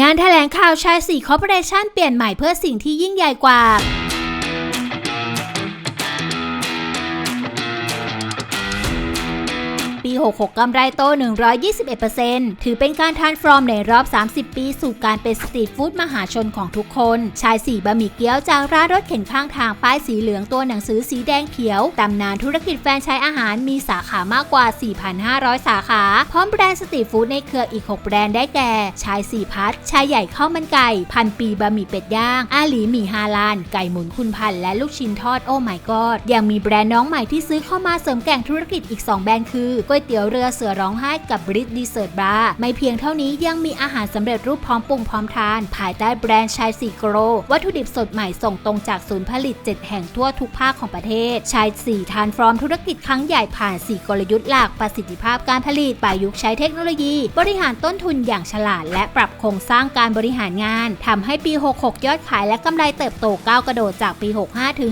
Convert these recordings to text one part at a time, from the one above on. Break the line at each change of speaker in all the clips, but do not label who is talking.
งานแถลงข่าวชายสี่คอร์ปอเรชั่นเปลี่ยนใหม่เพื่อสิ่งที่ยิ่งใหญ่กว่า ปี 66 กำไรโต 121%ถือเป็นการทานฟอร์มในรอบ 30 ปี สู่การเป็นสตรีทฟู้ดมหาชนของทุกคน ชายสี่บะหมี่เกี๊ยวจากร้านรถเข็นข้างทางป้ายสีเหลืองตัวหนังสือสีแดงเขียว ตำนานธุรกิจแฟรนไชส์อาหารมีสาขามากกว่า 4,500 สาขา พร้อมแบรนด์สตรีทฟู้ดในเครืออีก 6 แบรนด์ได้แก่ ชายสี่พัด ชายใหญ่ข้าวมันไก่ พันปีบะหมี่เป็ดย่าง อาหลีหมี่ฮาลาน ไก่หมุนคุณพันและลูกชิ้นทอดโอ้ my god ยังมีแบรนด์น้องใหม่ที่ซื้อเข้ามาเสริมแก่งธุรกิจอีก 2 แบรนด์คือก๋วยเตี๋ยวเรือเสือร้องไห้กับบริดดีเซอร์บาร์ไม่เพียงเท่านี้ยังมีอาหารสำเร็จรูปพร้อมปรุงพร้อมทาน ภายใต้แบรนด์ชายสีโกรวัตถุดิบสดใหม่ส่งตรงจากศูนย์ผลิต 7 แห่งทั่วทุกภาคของประเทศ ชายสีทานฟร์มธุรกิจครั้งใหญ่ผ่าน 4 กลยุทธ์หลักประสิทธิภาพการผลิตประยุกต์ใช้เทคโนโลยี บริหารต้นทุนอย่างฉลาด และปรับโครงสร้างการบริหารงานทำให้ปี 66 ยอดขายและกำไรเติบโตก้าวกระโดดจากปี 65 ถึง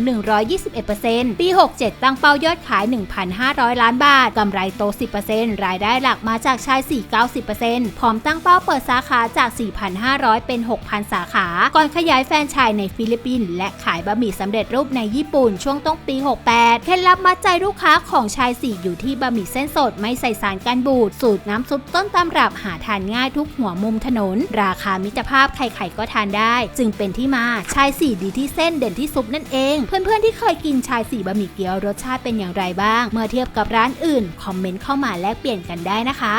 121%ปี 67 ตั้งเป้ายอดขาย 1,500 ล้านบาทกำไรโต10%รายได้หลักมาจากชาย 4 90%พร้อมตั้งเป้าเปิดสาขาจาก 4,500 เป็น 6,000 สาขา ก่อนขยายแฟรนไชส์ในฟิลิปปินส์และขายบะหมี่สำเร็จรูปในญี่ปุ่นช่วงต้นปี 68 เคล็ดลับมัดใจลูกค้าของชาย 4 อยู่ที่บะหมี่เส้นสดไม่ใส่สารกันบูด สูตรน้ำซุปต้นตำรับหาทานง่ายทุกหัวมุมถนน ราคามิตรภาพใครๆก็ทานได้ จึงเป็นที่มาชาย 4 ดีที่เส้นเด่นที่ซุปนั่นเอง เพื่อนๆที่เคยกินชาย 4 บะหมี่เกี๊ยวรสชาติเป็นอย่างไรบ้าง เมื่อเทียบกับร้านอื่น คอมเมนต์เข้ามาแลกเปลี่ยนกันได้นะคะ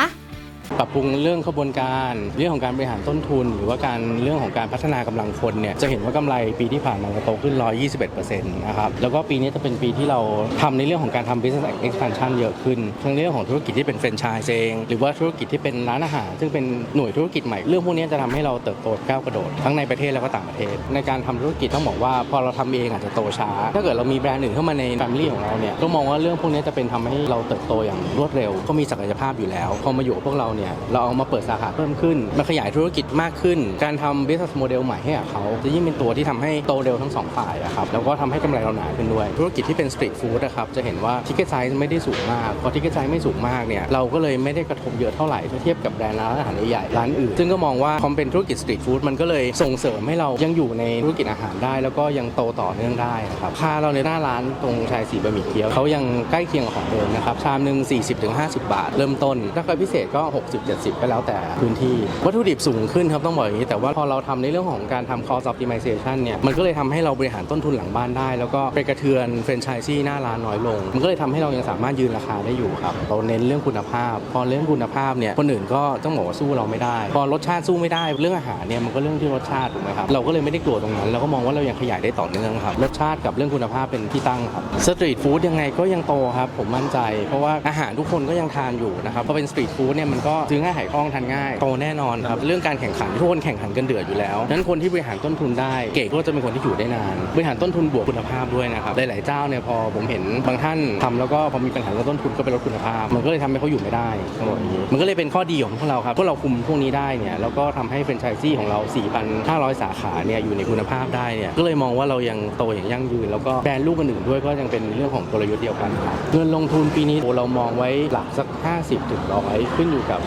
ปรับปรุงเรื่องขบวนการ เรื่องของการบริหารต้นทุน หรือว่าการเรื่องของการพัฒนากำลังคนเนี่ยจะเห็นว่ากำไรปีที่ผ่านมาโตขึ้น 121%นะครับแล้วก็ปีนี้จะเป็นปีที่เราทำในเรื่องของการทำ business expansion เยอะขึ้นทั้งเรื่องของธุรกิจที่เป็นแฟรนไชส์เอง หรือว่าธุรกิจที่เป็นร้านอาหาร ซึ่งเป็นหน่วยธุรกิจใหม่เรื่องพวกนี้จะทำให้เราเติบโตก้าวกระโดด ทั้งในประเทศแล้วก็ต่างประเทศ ในการทำธุรกิจต้องบอกว่าพอเราทำเองอาจจะโตช้า ถ้าเกิดเรามีแบรนด์อื่นเข้ามาใน family ของเราเนี่ยต้องมองว่าเรื่องพวกนี้จะเป็นทำให้เราเติบโตอย่างรวดเร็วก็มีศักยภาพอยู่แล้วพอมาอยู่กับพวกเราเนี่ยเราเอามาเปิดสาขาเพิ่มขึ้นมาขยายธุรกิจมากขึ้น การทำ business model ใหม่ให้กับเขาจะยิ่งเป็นตัวที่ทำให้โตเร็วทั้งสองฝ่ายอะครับแล้วก็ทำให้กำไรเราหนาขึ้นด้วย ธุรกิจที่เป็น street food นะครับจะเห็นว่า ticket size ไม่ได้สูงมากพอ ticket size ไม่สูงมากเนี่ยเราก็เลยไม่ได้กระทบเยอะเท่าไหร่ถ้าเทียบกับแบรนด์ร้านอาหารใหญ่ๆร้านอื่นซึ่งก็มองว่าพอเป็นธุรกิจ street food มันก็เลยส่งเสริมให้เรายังอยู่ในธุรกิจอาหารได้ แล้วก็ยังโตต่อเนื่องได้นะครับค่าเราในหน้าร้านตรงชายสีบะหมี่เกี๊ยวเขายังใกล้เคียงของเดิมนะครับชามหนึ่ง40-50 บาท เริ่มต้นถ้าเคยพิเศษก็60-70 ก็แล้วแต่พื้นที่วัตถุดิบสูงขึ้นครับต้องบอกอย่างนี้ แต่ว่าพอเราทำในเรื่องของการทำ cost optimization เนี่ยมันก็เลยทำให้เราบริหารต้นทุนหลังบ้านได้ แล้วก็ไปกระเทือนเฟรนไชส์ซี่หน้าร้านน้อยลง มันก็เลยทำให้เรายังสามารถยืนราคาได้อยู่ครับเราเน้นเรื่องคุณภาพ พอเรื่องคุณภาพเนี่ยคนอื่นก็ต้องบอกว่าสู้เราไม่ได้ พอรสชาติสู้ไม่ได้เรื่องอาหารเนี่ยมันก็เรื่องที่รสชาติถูกไหมครับเราก็เลยไม่ได้กลัวตรงนั้นเราก็มองว่าเรายังขยายได้ต่อเนื่องครับรสชาติกับเรื่องคุณภาพเป็นที่ตั้งครับสตรีทฟู้ดยังไงก็ยังโตครับผมมั่นใจ เพราะว่าอาหารทุกคนก็ยังทานอยู่นะครับพอเป็นสตรีทฟู้ดเนี่ยมันก็ซื้อง่ายขายคล่องทานง่ายโตแน่นอนครับเรื่องการแข่งขันทุกคนแข่งขันกันเดือดอยู่แล้วนั้นคนที่บริหารต้นทุนได้เก่งก็จะเป็นคนที่อยู่ได้นานบริหารต้นทุนบวกคุณภาพด้วยนะครับหลายๆเจ้าเนี่ยพอผมเห็นบางท่านทำแล้วก็พอมีปัญหาเรื่องต้นทุนก็ไปลดคุณภาพ มันก็เลยทำให้เขาอยู่ไม่ได้ทั้งหมดนี้มันก็เลยเป็นข้อดีของพวกเราครับพวกเราคุมพวกนี้ได้เนี่ยแล้วก็ทำให้แฟรนไชส์ซี่ของเรา 4,500 สาขาเนี่ยอยู่ในคุณภาพได้เนี่ยก็เลยมองว่าเรายังโตอย่างยั่งยืน แล้วก็แบรนด์ลูกอื่นๆด้วยก็ยังเป็นเรื่องของกลยุทธ์เดียวกันครับเงินลงทุนปีนี้เรามองไว้หลักสัก 50ถึงร้อยขึ้นอยู่กับสิ่ง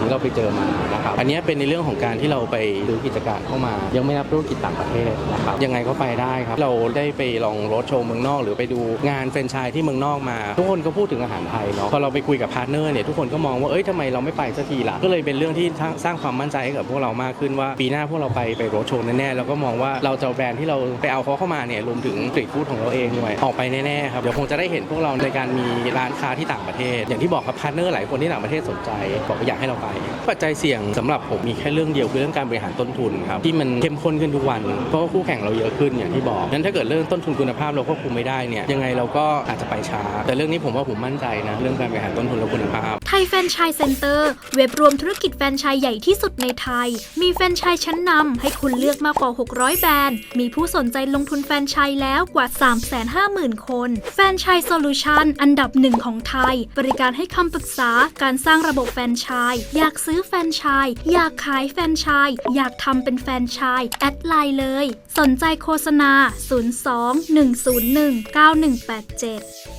ที่เราไปเจอมานะครับอันนี้เป็นในเรื่องของการที่เราไปซื้อกิจการเข้ามา ยังไม่นับธุรกิจต่างประเทศนะครับยังไงก็ไปได้ครับ เราได้ไปลองรถโชว์เมืองนอก หรือไปดูงานแฟรนไชส์ที่เมืองนอกมา ทุกคนก็พูดถึงอาหารไทยเนาะพอเราไปคุยกับพาร์ทเนอร์เนี่ยทุกคนก็มองว่าเอ้ยทำไมเราไม่ไปสักทีล่ะก็เลยเป็นเรื่องที่สร้างสร้างความมั่นใจให้กับพวกเรามากขึ้นว่าปีหน้าพวกเราไปไปรถโชว์แน่ๆแล้วก็มองว่าเราจะแบรนด์ที่เราไปเอาเขาเข้ามาเนี่ยรวมถึงสตรีทฟู้ดของเราเองด้วยออกไปแน่ๆครับเดี๋ยวคงจะได้เห็นพวกเราในการมีร้านค้าที่ต่างประเทศ อย่างที่บอกครับพาร์ทเนอร์หลายคนที่ต่างประเทศสนใจบอกอยากให้เราไป ปัจจัยเสี่ยงสำหรับผมมีแค่เรื่องเดียวคือเรื่องการบริหารต้นทุนครับที่มันเข้มข้นขึ้นทุกวัน เพราะว่าคู่แข่งเราเยอะขึ้นอย่างที่บอกงั้นถ้าเกิดเรื่องต้นทุนคุณภาพเราควบคุมไม่ได้เนี่ยยังไงเราก็อาจจะไปช้า แต่เรื่องนี้ผมว่าผมมั่นใจนะเรื่องการบริหารต้นทุนและคุณภาพ
ไทยแฟนชส์เซ็นเตอร์เว็บรวมธุรกิจแฟนชส์ใหญ่ที่สุดในไทย มีแฟนชส์ชั้นนำให้คุณเลือกมากกว่า 600 แบรนด์ มีผู้สนใจลงทุนแฟนชส์แล้วกว่า 350,000 คน แฟนชส์โซลูชันอันดับหนึ่งของไทย บริการให้คำปรึกษาการสร้างระบบแฟนไชาย อยากซื้อแฟนชาย อยากขายแฟนชาย อยากทำเป็นแฟนชาย แอดไลน์เลย สนใจโฆษณา 02 101 9187